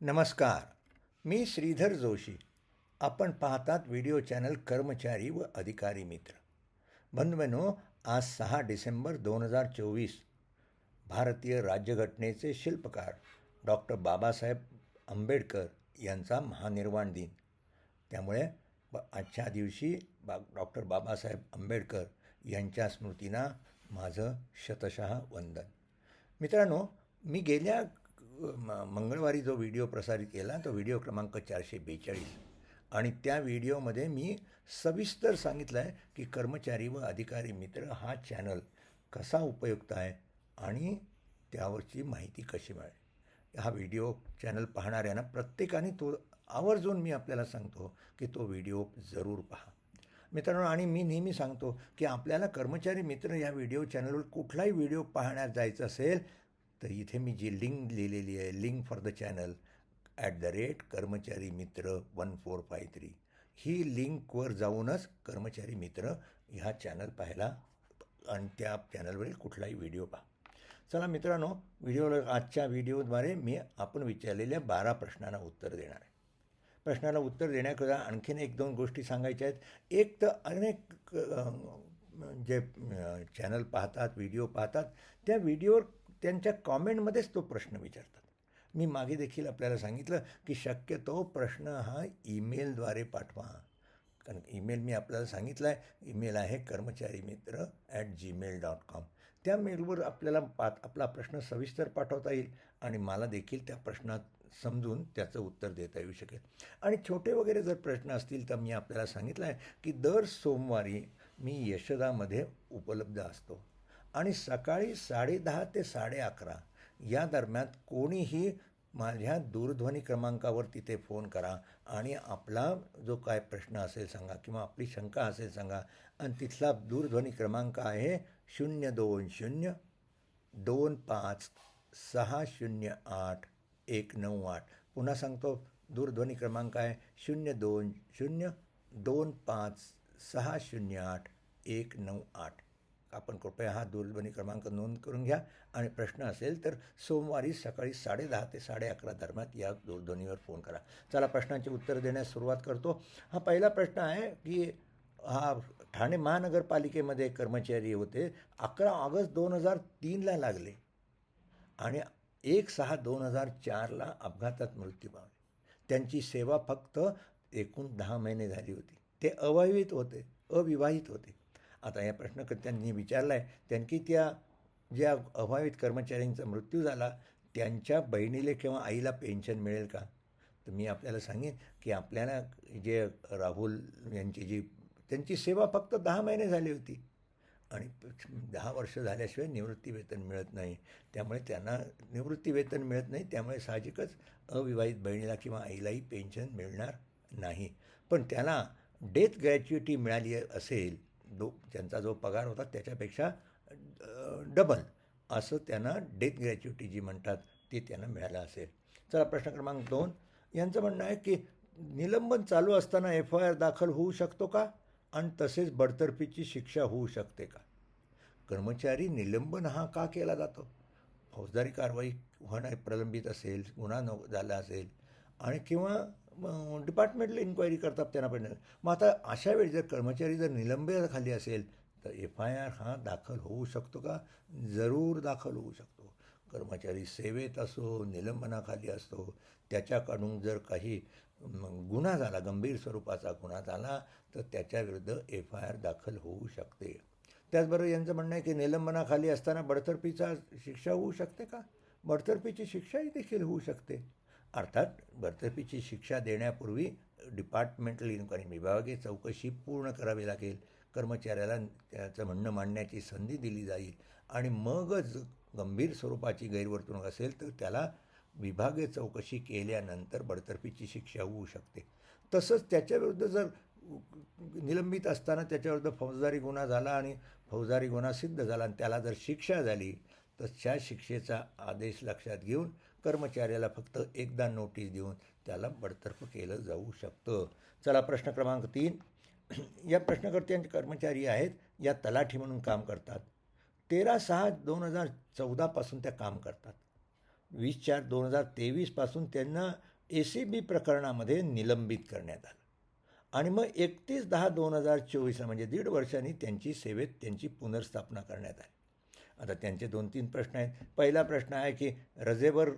नमस्कार. मी श्रीधर जोशी. आपण पाहतात व्हिडिओ चॅनल कर्मचारी व अधिकारी मित्र. बंधूबनो आज सहा डिसेंबर दोन हजार चोवीस. भारतीय राज्यघटनेचे शिल्पकार डॉक्टर बाबासाहेब आंबेडकर यांचा महानिर्वाण दिन. त्यामुळे ब आजच्या दिवशी बा डॉक्टर बाबासाहेब आंबेडकर यांच्या स्मृतींना माझं शतशः वंदन. मित्रांनो मी गेल्या मंगळवारी जो व्हिडिओ प्रसारित केला तो व्हिडिओ क्रमांक चारशे बेचाळीस. आणि त्या व्हिडिओमध्ये मी सविस्तर सांगितलं आहे की कर्मचारी व अधिकारी मित्र हा चॅनल कसा उपयुक्त आहे आणि त्यावरची माहिती कशी मिळेल. हा व्हिडिओ चॅनल पाहणाऱ्यांना प्रत्येकाने तो आवर्जून मी आपल्याला सांगतो की तो व्हिडिओ जरूर पहा. मित्रांनो आणि मी नेहमी सांगतो की आपल्याला कर्मचारी मित्र या व्हिडिओ चॅनलवर कुठलाही व्हिडिओ पाहण्यात जायचं असेल तर इथे मी जी लिंक लिहिलेली आहे link for the channel at the rate कर्मचारी मित्र वन फोर फाय थ्री ही लिंकवर जाऊनच कर्मचारी मित्र ह्या चॅनल पाहायला आणि त्या चॅनलवरील कुठलाही व्हिडिओ पहा. चला मित्रांनो व्हिडिओ आजच्या व्हिडिओद्वारे मी आपण विचारलेल्या बारा प्रश्नांना उत्तर देणार आहे. प्रश्नाला उत्तर देण्याकरता आणखीन एक दोन गोष्टी सांगायच्या आहेत. एक तर अनेक जे चॅनल पाहतात व्हिडिओ पाहतात त्या व्हिडिओवर त्यांच्या कॉमेंटमध्येच तो प्रश्न विचारतात. मी मागे देखील आपल्याला सांगितलं की शक्यतो प्रश्न हा ईमेलद्वारे पाठवा. कारण ईमेल मी आपल्याला सांगितला आहे ईमेल आहे कर्मचारी मित्र ॲट जीमेल डॉट कॉम त्या मेलवर आपल्याला पात आपला प्रश्न सविस्तर पाठवता येईल आणि मला देखील त्या प्रश्नात समजून त्याचं उत्तर देता येऊ शकेल. आणि छोटे वगैरे जर प्रश्न असतील तर मी आपल्याला सांगितलं आहे की दर सोमवारी मी यशदामध्ये उपलब्ध असतो. आणि सकाळी साडेदहा ते साडे अकरा या दरम्यान कोणीही माझ्या दूरध्वनी क्रमांकावर तिथे फोन करा आणि आपला जो काय प्रश्न असेल सांगा किंवा आपली शंका असेल सांगा. आणि तिथला दूरध्वनी क्रमांक आहे शून्य दोन शून्य दोन पाच सहा शून्य आठ एक नऊ आठ. पुन्हा सांगतो दूरध्वनी क्रमांक आहे शून्य दोन शून्य दोन पाच सहा शून्य आठ एक नऊ आठ. आपण कृपया हा दूरध्वनी क्रमांक नोंद करून घ्या. आणि प्रश्न असेल तर सोमवारी सकाळी साडेदहा ते साडे अकरा दरम्यान या दूरध्वनीवर फोन करा. चला प्रश्नांची उत्तर देण्यास सुरुवात करतो. हा पहिला प्रश्न आहे की हा ठाणे महानगरपालिकेमध्ये कर्मचारी होते. अकरा ऑगस्ट दोन हजार तीनला लागले. आणि एक सहा दोन हजार चारला अपघातात मृत्यू पावले. त्यांची सेवा फक्त एकूण दहा महिने झाली होती. ते अवयवित होते अविवाहित होते. आता या प्रश्नकर्त्यांनी विचारला आहे त्यांनी त्या ज्या अभावित कर्मचाऱ्यांचा मृत्यू झाला त्यांच्या बहिणीला किंवा आईला पेन्शन मिळेल का? तर मी आपल्याला सांगेन की आपल्याला जे राहुल यांची जी त्यांची सेवा फक्त दहा महिने झाली होती. आणि दहा वर्ष झाल्याशिवाय निवृत्तीवेतन मिळत नाही. त्यामुळे त्यांना निवृत्तीवेतन मिळत नाही त्यामुळे साहजिकच अविवाहित बहिणीला किंवा आईलाही पेन्शन मिळणार नाही. पण त्याला डेथ ग्रॅच्युटी मिळाली असेल दो त्यांचा जो पगार होता त्याच्यापेक्षा डबल असं त्यांना डेथ ग्रॅच्युटी जी म्हणतात ते त्यांना मिळालं असेल. चला प्रश्न क्रमांक दोन. यांचं म्हणणं आहे की निलंबन चालू असताना एफ आय आर दाखल होऊ शकतो का? आणि तसेच बडतर्फीची शिक्षा होऊ शकते का? कर्मचारी निलंबन हा का केला जातो? फौजदारी कारवाई होणार प्रलंबित असेल गुन्हा न झाला असेल आणि किंवा डिपार्टमेंटला इन्क्वायरी करतात त्यांना पण. मग आता अशा वेळी जर कर्मचारी जर निलंबनाखाली असेल तर एफ आय आर हा दाखल होऊ शकतो का? जरूर दाखल होऊ शकतो. कर्मचारी सेवेत असो निलंबनाखाली असतो त्याच्याकडून जर काही गुन्हा झाला गंभीर स्वरूपाचा गुन्हा झाला तर त्याच्याविरुद्ध एफ आय आर दाखल होऊ शकते. त्याचबरोबर यांचं म्हणणं आहे की निलंबनाखाली असताना बडतर्फीचा शिक्षा होऊ शकते का? बडतर्फीची शिक्षाही देखील होऊ शकते. अर्थात बडतर्फीची शिक्षा देण्यापूर्वी डिपार्टमेंटल इन्क्वायरी विभागीय चौकशी पूर्ण करावी लागेल. कर्मचाऱ्याला त्याचं म्हणणं मांडण्याची संधी दिली जाईल. आणि मगच गंभीर स्वरूपाची गैरवर्तणूक असेल तर त्याला विभागीय चौकशी केल्यानंतर बडतर्फीची शिक्षा होऊ शकते. तसंच त्याच्याविरुद्ध जर निलंबित असताना त्याच्याविरुद्ध फौजदारी गुन्हा झाला आणि फौजदारी गुन्हा सिद्ध झाला आणि त्याला जर शिक्षा झाली तर त्या शिक्षेचा आदेश लक्षात घेऊन कर्मचाऱ्याला फक्त एकदा नोटीस देऊन त्याला बडतर्फ केलं जाऊ शकतं. चला प्रश्न क्रमांक तीन. या प्रश्नकर्त्यांचे कर्मचारी आहेत या तलाठी म्हणून काम करतात. तेरा सहा दोन हजार चौदापासून त्या काम करतात. वीस चार दोन हजार तेवीसपासून त्यांना ए सी बी प्रकरणामध्ये निलंबित करण्यात आलं. आणि मग एकतीस दहा दोन हजार चोवीसला म्हणजे दीड वर्षांनी त्यांची सेवेत त्यांची पुनर्स्थापना करण्यात आली. आता त्यांचे दोन तीन प्रश्न आहेत. पहिला प्रश्न आहे की रजेवर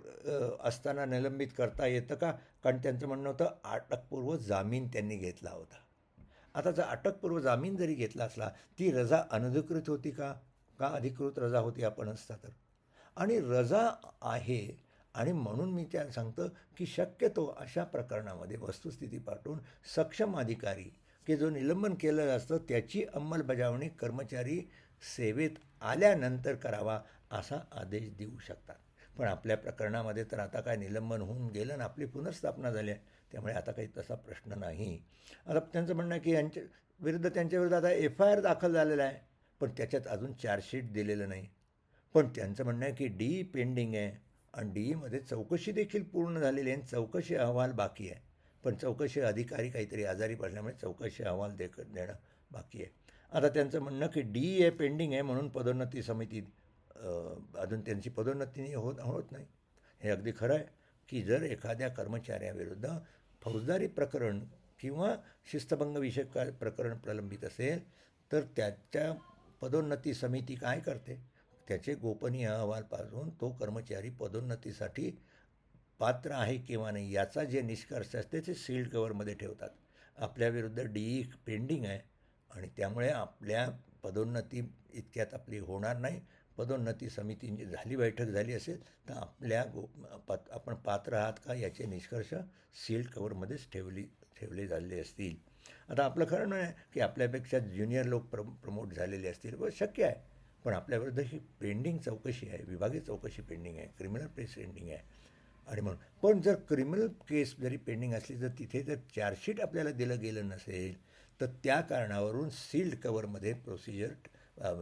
असताना निलंबित करता येतं का? कारण त्यांचं म्हणणं होतं अटकपूर्व जामीन त्यांनी घेतला होता. आता जर अटकपूर्व जामीन जरी घेतला असला ती रजा अनधिकृत होती का? का अधिकृत रजा होती आपण असता तर? आणि रजा आहे आणि म्हणून मी त्या सांगतो की शक्यतो अशा प्रकरणामध्ये वस्तुस्थिती पाठवून सक्षम अधिकारी की जो निलंबन केलं असतं त्याची अंमलबजावणी कर्मचारी सेवेत आल्यानंतर करावा असा आदेश देऊ शकतात. पण आपल्या प्रकरणामध्ये तर आता काय निलंबन होऊन गेलं आणि आपली पुनर्स्थापना झाली आहे. त्यामुळे आता काही तसा प्रश्न नाही. आता त्यांचं म्हणणं आहे की यांच्या विरुद्ध त्यांच्याविरुद्ध आता एफ आय आर दाखल झालेला आहे. पण त्याच्यात अजून चार्जशीट दिलेलं नाही. पण त्यांचं म्हणणं आहे की डी पेंडिंग आहे आणि डीईमध्ये चौकशी देखील पूर्ण झालेली आहे आणि चौकशी अहवाल बाकी आहे. पण चौकशी अधिकारी काहीतरी आजारी पडल्यामुळे चौकशी अहवाल दे देणं बाकी आहे. आता त्यांचं म्हणणं की डी ए पेंडिंग आहे म्हणून पदोन्नती समिती अजून त्यांची पदोन्नती होत होत नाही. हे अगदी खरं आहे की जर एखाद्या कर्मचाऱ्याविरुद्ध फौजदारी प्रकरण किंवा शिस्तभंगविषयक का- प्रकरण प्रलंबित असेल तर त्याच्या पदोन्नती समिती काय करते? त्याचे गोपनीय अहवाल पासून तो कर्मचारी पदोन्नतीसाठी पात्र आहे किंवा नाही याचा जे निष्कर्ष असते ते सील्ड कवरमध्ये ठेवतात. आपल्याविरुद्ध डी पेंडिंग आहे आणि त्यामुळे आपल्या पदोन्नती इतक्यात आपली होणार नाही. पदोन्नती समितींची झाली बैठक झाली असेल तर आपल्या गो पात आपण पात्र आहात का याचे निष्कर्ष सील्ड कवरमध्येच ठेवली ठेवले झाले असतील. आता आपलं खरं नाही की आपल्यापेक्षा ज्युनियर लोक प्र प्रमोट झालेले असतील. व शक्य आहे. पण आपल्याविरुद्ध ही पेंडिंग चौकशी आहे विभागीय चौकशी पेंडिंग आहे क्रिमिनल केस पेंडिंग आहे. आणि म्हणून पण जर क्रिमिनल केस जरी पेंडिंग असली तर तिथे जर चार्जशीट आपल्याला दिलं गेलं नसेल तर त्या कारणावरून सील्ड कवरमध्ये प्रोसिजर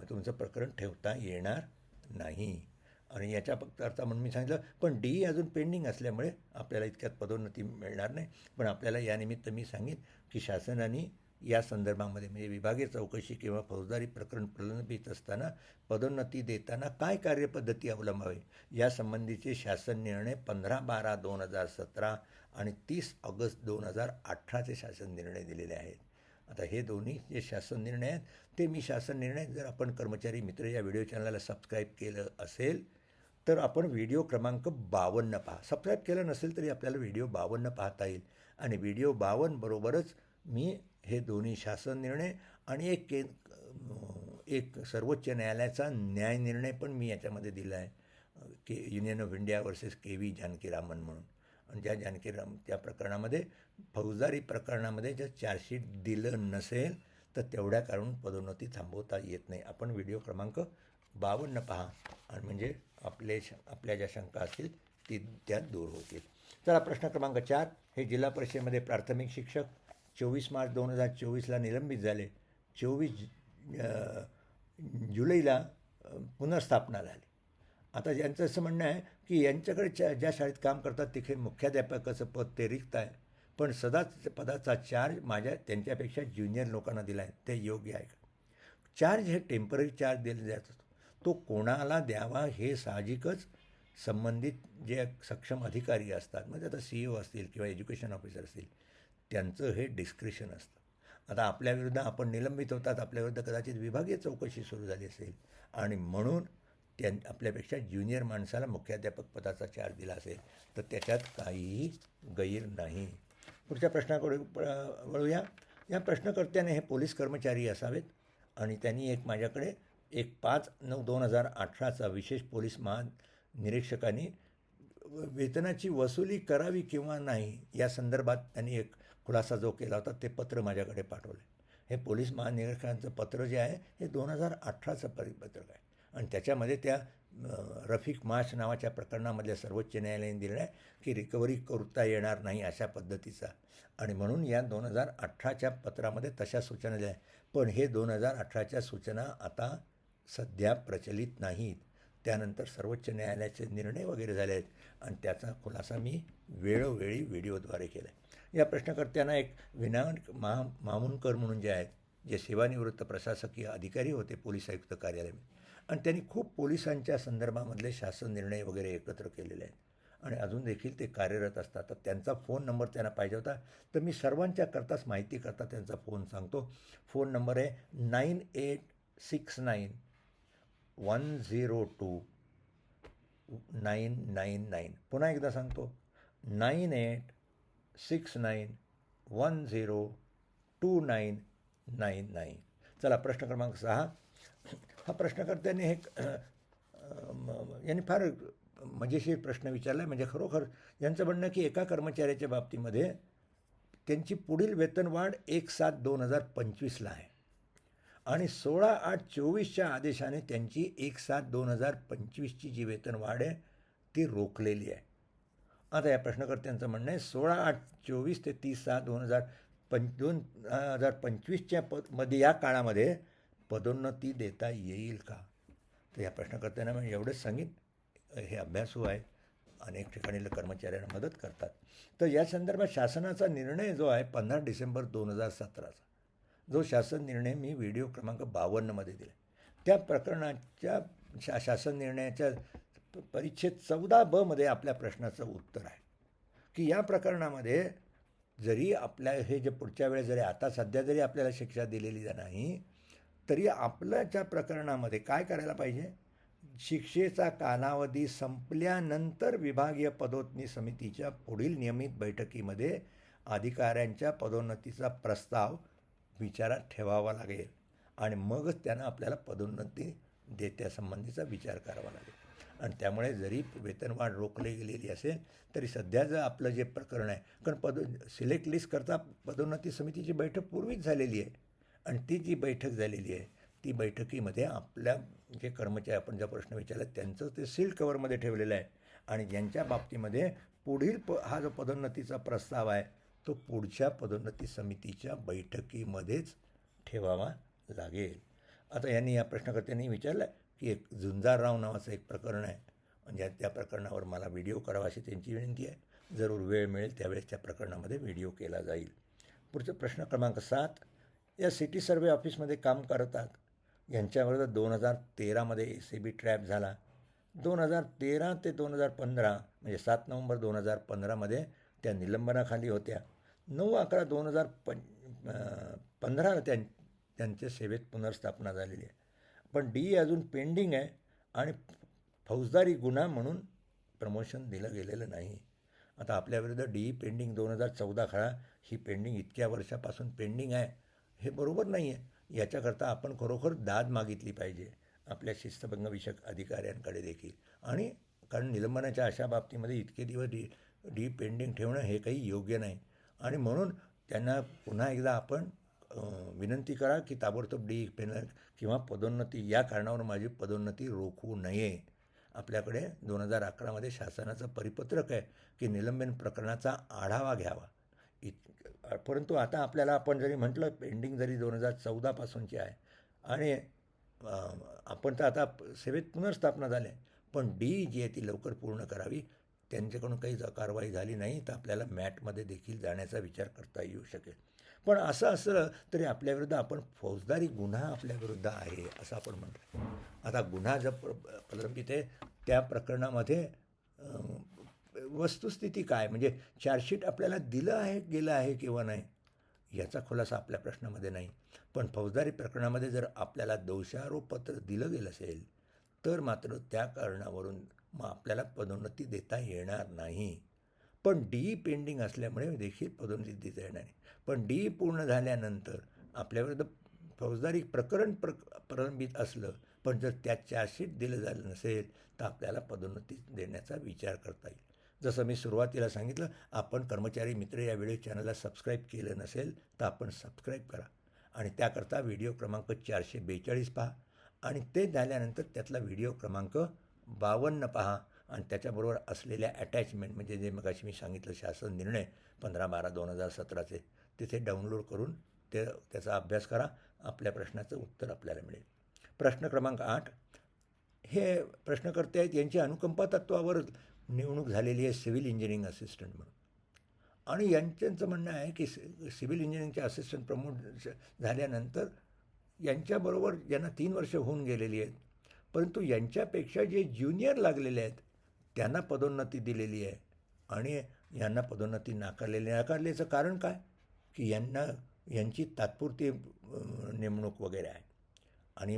तुमचं प्रकरण ठेवता येणार नाही. आणि याच्या फक्त अर्थ म्हणून मी सांगितलं पण डी अजून पेंडिंग असल्यामुळे आपल्याला इतक्यात पदोन्नती मिळणार नाही. पण आपल्याला यानिमित्त मी सांगेन की शासनाने या संदर्भामध्ये म्हणजे विभागीय चौकशी किंवा फौजदारी प्रकरण प्रलंबित असताना पदोन्नती देताना काय कार्यपद्धती अवलंबावी? यासंबंधीचे शासन निर्णय पंधरा बारा दोन हजार सतरा आणि तीस ऑगस्ट दोन हजार अठराचे शासन निर्णय दिलेले आहेत. आता हे दोन्ही जे शासन निर्णय आहेत ते मी शासन निर्णय जर आपण कर्मचारी मित्र या व्हिडिओ चॅनलला सबस्क्राईब केलं असेल तर आपण व्हिडिओ क्रमांक बावन्न पहा. सबस्क्राईब केलं नसेल तरी आपल्याला व्हिडिओ बावन्न पाहता येईल. आणि व्हिडिओ बावन्नबरोबरच मी हे दोन्ही शासन निर्णय आणि एक के एक सर्वोच्च न्यायालयाचा न्याय निर्णय पण मी याच्यामध्ये दिला आहे K union of India versus K V Janakiraman म्हणून. ज्या जानकीराम त्या प्रकरणामध्ये फौजदारी प्रकरणामध्ये जर चार्जशीट दिलं नसेल तर तेवढ्या कारण पदोन्नती थांबवता येत नाही. आपण व्हिडिओ क्रमांक बावन्न पहा. आणि म्हणजे आपले श आपल्या ज्या शंका असतील ती त्या दूर होतील. चला प्रश्न क्रमांक चार. हे जिल्हा परिषदेमध्ये प्राथमिक शिक्षक चोवीस मार्च दोन हजार चोवीसला निलंबित झाले. चोवीस जुलैला पुनर्स्थापना झाली. आता ज्यांचं असं म्हणणं आहे की यांच्याकडे ज्या ज्या शाळेत काम करतात तिथे मुख्याध्यापकाचं पद ते रिक्त आहे पण सदाच पदाचा चार्ज माझ्या त्यांच्यापेक्षा ज्युनियर लोकांना दिला आहे ते योग्य आहे का? चार्ज हे टेंपररी चार्ज दिला जात असतो. तो कोणाला द्यावा हे साहजिकच संबंधित जे सक्षम अधिकारी असतात म्हणजे आता सी ओ असतील किंवा एज्युकेशन ऑफिसर असतील त्यांचं हे डिस्क्रिशन असतं. आता आपल्याविरुद्ध आपण निलंबित होतात आपल्याविरुद्ध कदाचित विभागीय चौकशी सुरू झाली असेल. आणि म्हणून त्यां आपल्यापेक्षा ज्युनियर माणसाला मुख्याध्यापक पदाचा चार्ज दिला असेल तर त्याच्यात काहीही गैर नाही. पुढच्या प्रश्नाकडे वळूया. या प्रश्नकर्त्याने हे पोलीस कर्मचारी असावेत आणि त्यांनी एक माझ्याकडे एक पाच नऊ दोन हजार अठराचा विशेष पोलीस महानिरीक्षकांनी वेतनाची वसुली करावी किंवा नाही या संदर्भात त्यांनी एक खुलासा जो केला होता ते पत्र माझ्याकडे पाठवले. हे पोलीस महानिरीक्षकांचं पत्र जे आहे हे दोन हजार अठराचं परिपत्रक आहे. आणि त्याच्यामध्ये त्या रफिक माश नावाच्या प्रकरणामधल्या सर्वोच्च न्यायालयाने दिलं आहे की रिकव्हरी करता येणार नाही अशा पद्धतीचा. आणि म्हणून या दोन हजार अठराच्या पत्रामध्ये तशा सूचना दिल्या पण हे दोन हजार अठराच्या सूचना आता सध्या प्रचलित नाहीत. त्यानंतर सर्वोच्च न्यायालयाचे निर्णय वगैरे झाले आहेत. आणि त्याचा खुलासा मी वेळोवेळी व्हिडिओद्वारे केला आहे या प्रश्नकर्त्यांना एक विनायक महा मामुनकर म्हणून जे आहेत जे सेवानिवृत्त प्रशासकीय अधिकारी होते पोलीस आयुक्त कार्यालय. आणि त्यांनी खूप पोलिसांच्या संदर्भामधले शासन निर्णय वगैरे एकत्र केलेले आहेत. आणि अजून देखील ते कार्यरत असतात. तर त्यांचा फोन नंबर त्यांना पाहिजे होता. तर मी सर्वांच्या करताच माहिती करता त्यांचा फोन सांगतो. फोन नंबर आहे nine eight six nine one zero two nine nine nine. पुन्हा एकदा सांगतो. Nine eight six nine one zero two nine nine nine. चला प्रश्न क्रमांक सहा. हा प्रश्नकर्त्यांनी हे यांनी फार मजेशीर प्रश्न विचारला आहे म्हणजे खरोखर यांचं म्हणणं की एका कर्मचाऱ्याच्या बाबतीमध्ये त्यांची पुढील वेतनवाढ एक सात दोन हजार पंचवीसला आहे. आणि सोळा आठ चोवीसच्या आदेशाने त्यांची एक सात दोन हजार पंचवीसची जी वेतनवाढ आहे ती रोखलेली आहे. आता या प्रश्नकर्त्यांचं म्हणणं आहे सोळा आठ चोवीस ते तीस सहा दोन हजार पंच दोन हजार पंचवीसच्या प मध्ये या काळामध्ये पदोन्नती देता येईल का? तर या प्रश्नकर्त्यांना मी एवढंच सांगेन हे अभ्यासू हो आहे अनेक ठिकाणी कर्मचाऱ्यांना मदत करतात. तर या संदर्भात शासनाचा निर्णय जो आहे पंधरा डिसेंबर दोन हजार सतराचा जो शासन निर्णय मी व्हिडिओ क्रमांक बावन्नमध्ये दिला त्या प्रकरणाच्या शा शासन निर्णयाच्या परिच्छेद चौदा बमध्ये आपल्या प्रश्नाचं उत्तर आहे. की या प्रकरणामध्ये जरी आपल्या हे जे पुढच्या वेळेस जरी आता सध्या जरी आपल्याला शिक्षा दिलेली नाही तरी आपल्याच्या प्रकरणामध्ये काय करायला पाहिजे? शिक्षेचा कालावधी संपल्यानंतर विभागीय पदोन्नती समितीच्या पुढील नियमित बैठकीमध्ये अधिकाऱ्यांच्या पदोन्नतीचा प्रस्ताव विचारात ठेवावा लागेल आणि मगच त्यांना आपल्याला पदोन्नती देत्यासंबंधीचा विचार करावा लागेल. आणि त्यामुळे जरी वेतनवाढ रोखली गेलेली असेल तरी सध्या जर आपलं जे प्रकरण आहे कारण पद सिलेक्ट लिस्ट करता पदोन्नती समितीची बैठक पूर्वीच झालेली आहे. आणि ती जी बैठक झालेली आहे ती बैठकीमध्ये आपल्या जे कर्मचारी आपण ज्या प्रश्न विचारला त्यांचं ते सील कवरमध्ये ठेवलेलं आहे. आणि ज्यांच्या बाबतीमध्ये पुढील प हा जो पदोन्नतीचा प्रस्ताव आहे तो पुढच्या पदोन्नती समितीच्या बैठकीमध्येच ठेवावा लागेल. आता यांनी या प्रश्नकर्त्यांनी विचारलं की एक झुंजारराव नावाचं एक प्रकरण आहे. म्हणजे त्या प्रकरणावर मला व्हिडिओ करावा अशी त्यांची विनंती आहे. जरूर वेळ मिळेल त्यावेळेस त्या प्रकरणामध्ये व्हिडिओ केला जाईल. पुढचा प्रश्न क्रमांक सात या सिटी सर्वे ऑफिसमध्ये काम करतात. यांच्याविरुद्ध दोन हजार तेरामध्ये ए सी बी ट्रॅप झाला. दोन हजार तेरा ते दोन हजार पंधरा म्हणजे सात नोव्हेंबर दोन हजार पंधरामध्ये त्या निलंबनाखाली होत्या. नऊ अकरा दोन हजार पं पंधराला त्यां त्यांच्या सेवेत पुनर्स्थापना झालेली आहे. पण डी अजून पेंडिंग आहे आणि फौजदारी गुन्हा म्हणून प्रमोशन दिलं गेलेलं नाही. आता आपल्याविरुद्ध डी पेंडिंग दोन हजार चौदा खळा ही पेंडिंग इतक्या वर्षापासून पेंडिंग आहे. हे बरोबर नाही आहे याच्याकरता आपण खरोखर दाद मागितली पाहिजे. आपल्या शिस्तभंगविषयक अधिकाऱ्यांकडे देखील. आणि कारण निलंबनाच्या अशा बाबतीमध्ये इतके दिवस डी डी पेंडिंग ठेवणं हे काही योग्य नाही. आणि म्हणून त्यांना पुन्हा एकदा आपण विनंती करा की ताबडतोब डी पेनल किंवा पदोन्नती या कारणावर माझी पदोन्नती रोखू नये. आपल्याकडे दोन हजार अकरामध्ये शासनाचं परिपत्रक आहे की निलंबन प्रकरणाचा आढावा घ्यावा. इत परंतु आता आपल्याला आपण जरी म्हटलं पेंडिंग जरी दोन हजार चौदापासूनची आहे आणि आपण तर आता सेवेत पुनर्स्थापना झाली आहे पण डी जी आहे ती लवकर पूर्ण करावी. त्यांच्याकडून काही ज- कारवाई झाली नाही तर आपल्याला मॅटमध्ये देखील जाण्याचा विचार करता येऊ शकेल. पण असं असलं तरी आपल्याविरुद्ध आपण फौजदारी गुन्हा आपल्याविरुद्ध आहे असं आपण म्हणतो आता गुन्हा जर प्रलंबित आहे त्या प्रकरणामध्ये वस्तुस्थिती काय? म्हणजे चार्जशीट आपल्याला दिलं आहे गेलं आहे किंवा नाही? याचा खुलासा आपल्या प्रश्नामध्ये नाही. पण फौजदारी प्रकरणामध्ये जर आपल्याला दोषारोपपत्र दिलं गेलं असेल तर मात्र त्या कारणावरून मग आपल्याला पदोन्नती देता येणार नाही. पण डी पेंडिंग असल्यामुळे देखील पदोन्नती देता येणार नाही. पण डी पूर्ण झाल्यानंतर आपल्याविरुद्ध फौजदारी प्रकरण प्र प्रलंबित असलं पण जर त्या चार्जशीट दिलं झालं नसेल तर आपल्याला पदोन्नती देण्याचा विचार करता येईल. जसं मी सुरुवातीला सांगितलं आपण कर्मचारी मित्र या व्हिडिओ चॅनलला सबस्क्राईब केलं नसेल तर आपण सबस्क्राईब करा. आणि त्याकरता व्हिडिओ क्रमांक चारशे बेचाळीस पहा आणि ते झाल्यानंतर त्यातला व्हिडिओ क्रमांक बावन्न पहा आणि त्याच्याबरोबर असलेल्या अटॅचमेंट म्हणजे जे मग मी सांगितलं शासन निर्णय पंधरा बारा दोन हजार सतराचे तिथे डाउनलोड करून ते त्याचा अभ्यास करा. आपल्या प्रश्नाचं उत्तर आपल्याला मिळेल. प्रश्न क्रमांक आठ. हे प्रश्नकर्ते आहेत यांची अनुकंपा तत्वावर नेमणूक झालेली आहे सिव्हिल इंजिनिअरिंग असिस्टंट म्हणून. आणि यांच्यांचं म्हणणं आहे की सि सिव्हिल इंजिनिअरिंगचे असिस्टंट प्रमोट झाल्यानंतर यांच्याबरोबर ज्यांना तीन वर्ष होऊन गेलेली आहेत परंतु यांच्यापेक्षा जे ज्युनियर लागलेले आहेत त्यांना पदोन्नती दिलेली आहे. आणि यांना पदोन्नती नाकारलेली नाकारल्याचं कारण काय? की यांना यांची तात्पुरती नेमणूक वगैरे आहे. आणि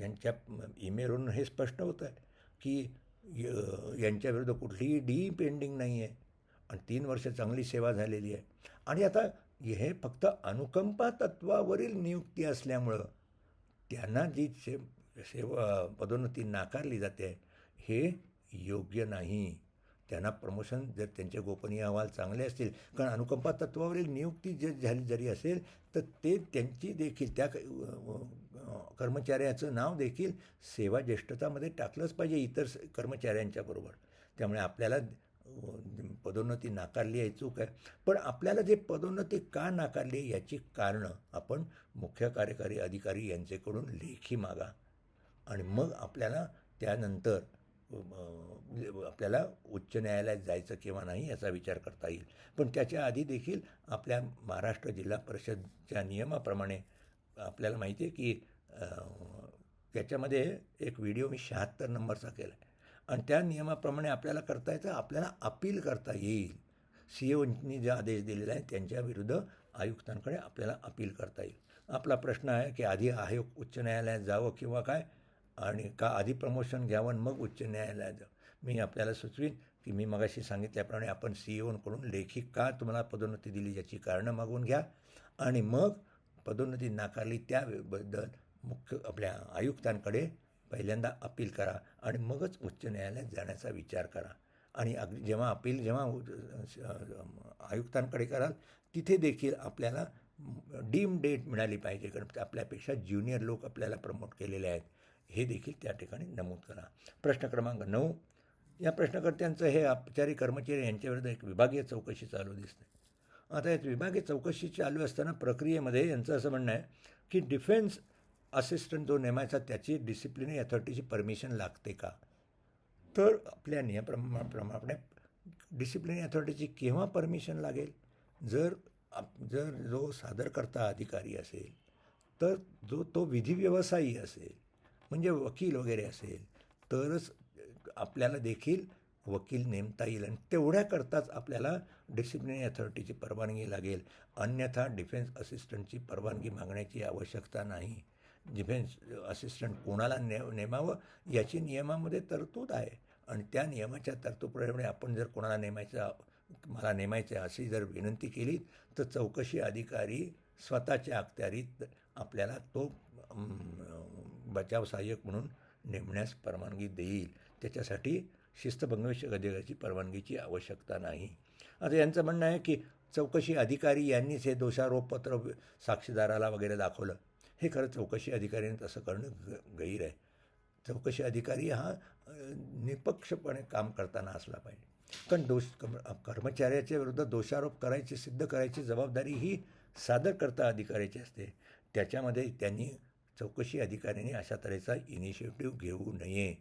यांच्या ईमेलवरून हे स्पष्ट होतं आहे की यांच्याविरुद्ध कुठलीही डी पेंडिंग नाही आहे. आणि तीन वर्ष चांगली सेवा झालेली आहे. आणि आता हे फक्त अनुकंपा तत्वावरील नियुक्ती असल्यामुळं त्यांना जी से सेवा पदोन्नती नाकारली जाते हे योग्य नाही. त्यांना प्रमोशन जर त्यांचे गोपनीय अहवाल चांगले असतील कारण अनुकंपा तत्वावरील नियुक्ती जर झाली जरी असेल तर ते त्यांची देखील त्या कर्मचाऱ्याचं नाव देखील सेवा ज्येष्ठतामध्ये टाकलंच पाहिजे इतर स- कर्मचाऱ्यांच्या बरोबर. त्यामुळे आपल्याला पदोन्नती नाकारली आहे चूक आहे. पण आपल्याला जे पदोन्नती का नाकारली आहे याची कारणं आपण मुख्य कार्यकारी अधिकारी यांच्याकडून लेखी मागा. आणि मग आपल्याला त्यानंतर म्हणजे आपल्याला उच्च न्यायालयात जायचं किंवा नाही याचा विचार करता येईल. पण त्याच्या आधी देखील आपल्या महाराष्ट्र जिल्हा परिषदच्या नियमाप्रमाणे आपल्याला माहिती आहे की त्याच्यामध्ये एक व्हिडिओ मी शहात्तर नंबरचा केला आहे आणि त्या नियमाप्रमाणे आपल्याला करता येतं आपल्याला अपील करता येईल. सी ओनी जे आदेश दिलेला आहे त्यांच्या विरुद्ध आयुक्तांकडे आपल्याला अपील करता येईल. आपला प्रश्न आहे की आधी आयोग उच्च न्यायालयात जावं किंवा काय? आणि का आधी प्रमोशन घ्यावं आणि मग उच्च न्यायालयात मी आपल्याला सुचवीन की मी मगाशी सांगितल्याप्रमाणे आपण सी ओकडून लेखी का तुम्हाला पदोन्नती दिली याची कारणं मागून घ्या. आणि मग पदोन्नती नाकारली त्याबद्दल मुख्य आपल्या आयुक्तांकडे पहिल्यांदा अपील करा आणि मगच उच्च न्यायालयात जाण्याचा विचार करा. आणि अगदी जेव्हा अपील जेव्हा आयुक्तांकडे कराल तिथे देखील आपल्याला डीम डेट मिळाली पाहिजे. कारण आपल्यापेक्षा ज्युनियर लोक आपल्याला प्रमोट केलेले आहेत. हे देखील त्या ठिकाणी नमूद करा. प्रश्न क्रमांक नऊ. या प्रश्नकर्त्यांचं हे अपचारी कर्मचारी यांच्याविरुद्ध एक विभागीय चौकशी चालू दिसते. आता यात विभागीय चौकशी चालू असताना प्रक्रियेमध्ये यांचं असं म्हणणं आहे की डिफेन्स असिस्टंट जो नेमायचा त्याची डिसिप्लिनरी अथॉरिटीची परमिशन लागते का? तर आपल्या नियमाप्रमाणे डिसिप्लिनरी अथॉरिटीची केव्हा परमिशन लागेल? जर आप जर जो सादरकर्ता अधिकारी असेल तर जो तो विधी व्यवसायी असेल म्हणजे वकील वगैरे असेल तरच आपल्याला देखील वकील नेमता येईल आणि तेवढ्याकरताच आपल्याला डिसिप्लिनरी अथॉरिटीची परवानगी लागेल. अन्यथा डिफेन्स असिस्टंटची परवानगी मागण्याची आवश्यकता नाही. डिफेन्स असिस्टंट कोणाला ने नेमावं याची नियमामध्ये तरतूद आहे. आणि त्या नियमाच्या तरतूदप्रमाणे आपण जर कोणाला नेमायचा मला नेमायचं आहे अशी जर विनंती केली तर चौकशी अधिकारी स्वतःच्या अखत्यारीत आपल्याला तो बचाव सहाय्यक म्हणून नेमण्यास परवानगी देईल. त्याच्यासाठी शिस्तभंग अधिकाऱ्याची परवानगीची आवश्यकता नाही. आता यांचं म्हणणं आहे की चौकशी अधिकारी यांनीच हे दोषारोपपत्र साक्षीदाराला वगैरे दाखवलं. हे खरं चौकशी अधिकाऱ्याने तसं करणं ग गैर आहे. चौकशी अधिकारी हा निपक्षपणे काम करताना असला पाहिजे. कारण दोष कर्मचाऱ्याच्या विरुद्ध दोषारोप करायची सिद्ध करायची जबाबदारी ही सादरकर्ता अधिकाऱ्याची असते. त्याच्यामध्ये त्यांनी चौकशी अधिकाऱ्यांनी अशा तऱ्हेचा इनिशिएटिव्ह घेऊ नये.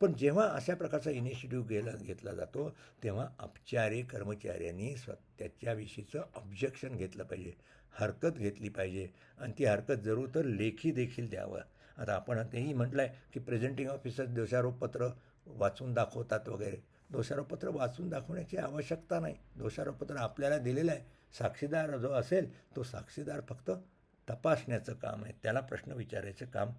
पण जेव्हा अशा प्रकारचा इनिशिएटिव्ह गेला घेतला जातो तेव्हा अपचारी कर्मचाऱ्यांनी स्व त्याच्याविषयीचं ऑब्जेक्शन घेतलं पाहिजे. हरकत घेतली पाहिजे. आणि ती हरकत जरूर तर लेखी देखील द्यावं. आता आपण तेही म्हटलं आहे की प्रेझेंटिंग ऑफिसर दोषारोपपत्र वाचून दाखवतात वगैरे. दोषारोपपत्र वाचून दाखवण्याची आवश्यकता नाही. दोषारोपपत्र आपल्याला दिलेलं आहे. साक्षीदार जो असेल तो साक्षीदार फक्त तपासण्याचं काम आहे त्याला प्रश्न विचारायचं काम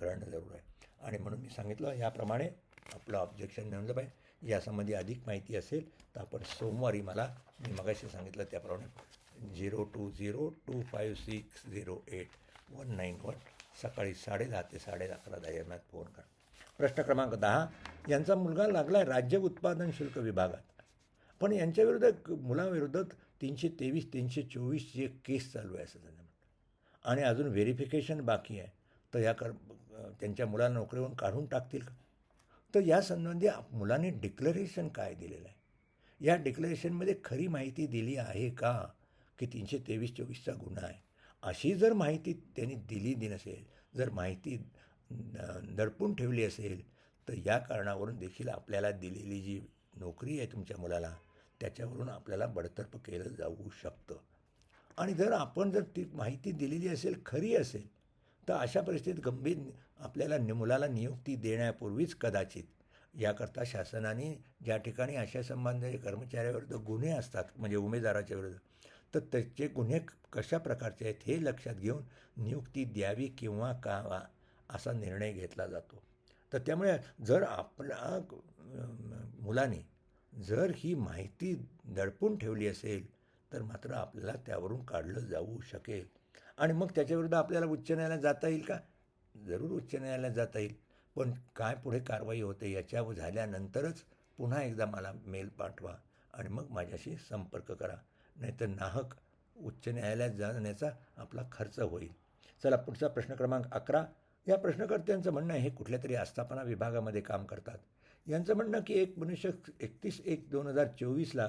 करणं जरूर आहे. आणि म्हणून मी सांगितलं याप्रमाणे आपलं ऑब्जेक्शन नोंदलं पाहिजे यासंबंधी अधिक माहिती असेल तर आपण सोमवारी मला मी मगाशी सांगितलं त्याप्रमाणे zero two zero two five six zero eight one nine one सकाळी साडेदहा ते साडे अकरा दरम्यान फोन करा. प्रश्न क्रमांक दहा यांचा मुलगा लागला आहे राज्य उत्पादन शुल्क विभागात. पण यांच्याविरुद्ध मुलाविरुद्ध तीनशे तेवीस तीनशे चोवीसची एक केस चालू आहे असं त्यांना आणि अजून व्हेरिफिकेशन बाकी आहे. तर या कर त्यांच्या मुलाला नोकरीवरून काढून टाकतील का? तर या संबंधी आप- मुलाने डिक्लरेशन काय दिलेलं आहे? या डिक्लरेशनमध्ये खरी माहिती दिली आहे का? की तीनशे तेवीस चोवीसचा गुन्हा आहे. अशी जर माहिती त्यांनी दिली दि नसेल जर माहिती न- दडपून ठेवली असेल तर या कारणावरून देखील आपल्याला दिलेली जी नोकरी आहे तुमच्या मुलाला त्याच्यावरून आपल्याला बडतर्फ केलं जाऊ शकतं. आणि जर आपण जर ती माहिती दिलेली असेल खरी असेल तर अशा परिस्थितीत गंभीर आपल्याला नि मुलाला नियुक्ती देण्यापूर्वीच कदाचित याकरता शासनाने ज्या ठिकाणी अशा संबंधाचे कर्मचाऱ्याविरुद्ध गुन्हे असतात म्हणजे उमेदवाराच्या विरुद्ध तर त्याचे गुन्हे कशा प्रकारचे आहेत हे लक्षात घेऊन नियुक्ती द्यावी किंवा का असा निर्णय घेतला जातो. तर त्यामुळे जर आपल्या मुलाने जर ही माहिती दडपून ठेवली असेल तर मात्र आपल्याला त्यावरून काढलं जाऊ शकेल. आणि मग त्याच्याविरुद्ध आपल्याला उच्च न्यायालयात जाता येईल का? जरूर उच्च न्यायालयात जाता येईल. पण काय पुढे कारवाई होते याच्या झाल्यानंतरच पुन्हा एकदा मला मेल पाठवा आणि मग माझ्याशी संपर्क करा. नाहीतर नाहक उच्च न्यायालयात जाण्याचा आपला खर्च होईल. चला पुढचा प्रश्न क्रमांक अकरा. या प्रश्नकर्त्यांचं म्हणणं आहे हे कुठल्या तरी आस्थापना विभागामध्ये काम करतात. यांचं म्हणणं की एक मनुष्य एकतीस एक दोन हजार चोवीसला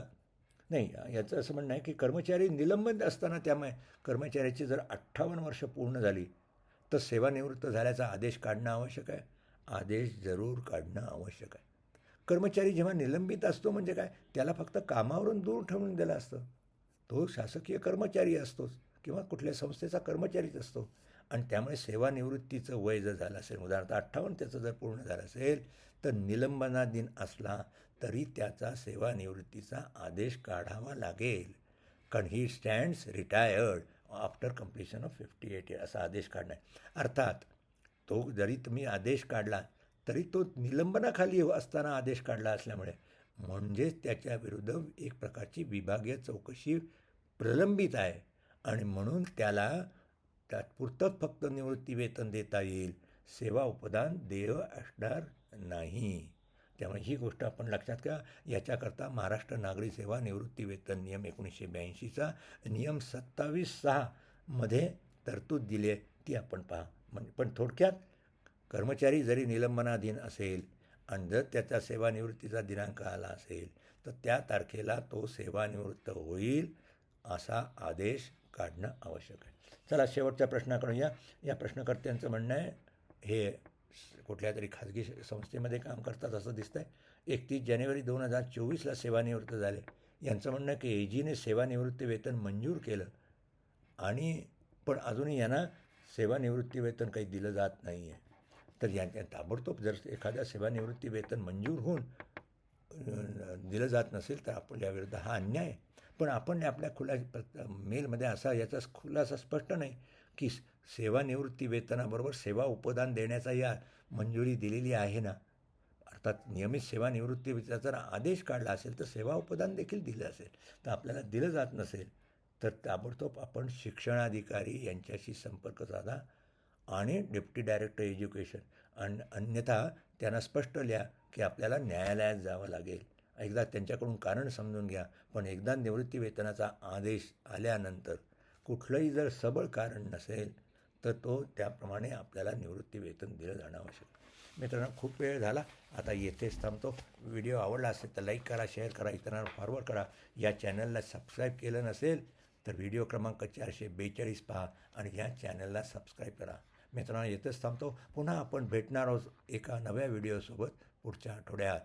नाही याचं असं म्हणणं आहे की कर्मचारी निलंबित असताना त्यामुळे कर्मचाऱ्याची जर अठ्ठावन्न वर्ष पूर्ण झाली तर सेवानिवृत्त झाल्याचा आदेश काढणं आवश्यक आहे. आदेश जरूर काढणं आवश्यक आहे. कर्मचारी जेव्हा निलंबित असतो म्हणजे काय? त्याला फक्त कामावरून दूर ठेवून दिलं असतं. तो शासकीय कर्मचारी असतोच किंवा कुठल्या संस्थेचा कर्मचारीच असतो. आणि त्यामुळे सेवानिवृत्तीचं वय जर झालं असेल उदाहरणार्थ अठ्ठावन्न त्याचं जर पूर्ण झालं असेल तर निलंबना दिन असला तरी त्याचा सेवानिवृत्तीचा आदेश काढावा लागेल. कारण ही stands retired after completion of fifty eight year असा आदेश काढणार आहे. अर्थात तो जरी तुम्ही आदेश काढला तरी तो निलंबनाखाली असताना आदेश काढला असल्यामुळे म्हणजेच त्याच्याविरुद्ध एक प्रकारची विभागीय चौकशी प्रलंबित आहे. आणि म्हणून त्याला तात्पुरतंच फक्त निवृत्ती वेतन देता येईल. सेवा उपदान देय असणार नाही. त्यामुळे ही गोष्ट आपण लक्षात घ्या. याच्याकरता महाराष्ट्र नागरी सेवा निवृत्ती वेतन नियम एकोणीसशे ब्याऐंशीचा नियम सत्तावीस सहामध्ये तरतूद दिली आहे. ती आपण पहा. म्हणजे पण थोडक्यात कर्मचारी जरी निलंबनाधीन असेल आणि जर त्याचा सेवानिवृत्तीचा दिनांक आला असेल तर त्या तारखेला तो सेवानिवृत्त होईल असा आदेश काढणं आवश्यक आहे. चला शेवटच्या प्रश्नाकडून या. या प्रश्नकर्त्यांचं म्हणणं आहे हे कुठल्या तरी खाजगी संस्थेमध्ये काम करतात असं दिसतं आहे एकतीस जानेवारी दोन हजार चोवीसला सेवानिवृत्त झाले. यांचं म्हणणं की एजीने सेवानिवृत्ती वेतन मंजूर केलं आणि पण अजूनही यांना सेवानिवृत्ती वेतन काही दिलं जात नाही आहे तर यांच्या ताबडतोब जर एखाद्या सेवानिवृत्ती वेतन मंजूर होऊन दिलं जात नसेल तर आपल्याविरुद्ध हा अन्याय. आहे पण आपण आपल्या खुला मेलमध्ये असा याचा खुलासा स्पष्ट नाही. की सेवानिवृत्ती वेतनाबरोबर सेवा उपदान देण्याचा या मंजुरी दिलेली आहे ना? अर्थात नियमित सेवानिवृत्तीचा जर आदेश काढला असेल तर सेवा उपदान देखील दिलं असेल. तर आपल्याला दिलं जात नसेल तर ताबडतोब आपण शिक्षणाधिकारी यांच्याशी संपर्क साधा आणि डेप्टी डायरेक्टर एज्युकेशन आणि अन्यथा त्यांना स्पष्ट लिहा की आपल्याला न्यायालयात जावं लागेल. एकदा त्यांच्याकडून कारण समजून घ्या. पण एकदा निवृत्ती वेतनाचा आदेश आल्यानंतर कुठलंही जर सबळ कारण नसेल तर तो त्याप्रमाणे आपल्याला निवृत्ती वेतन दिलं जाणं आवश्यक. मित्रांनो खूप वेळ झाला. आता येथेच थांबतो. व्हिडिओ आवडला असेल तर लाईक करा शेअर करा इतरांना फॉरवर्ड करा. या चॅनलला सबस्क्राईब केलं नसेल तर व्हिडिओ क्रमांक चारशे बेचाळीस पहा आणि ह्या चॅनलला सबस्क्राईब करा. मित्रांनो येथेच थांबतो. पुन्हा आपण भेटणार आहोत एका नव्या व्हिडिओसोबत पुढच्या आठवड्यात.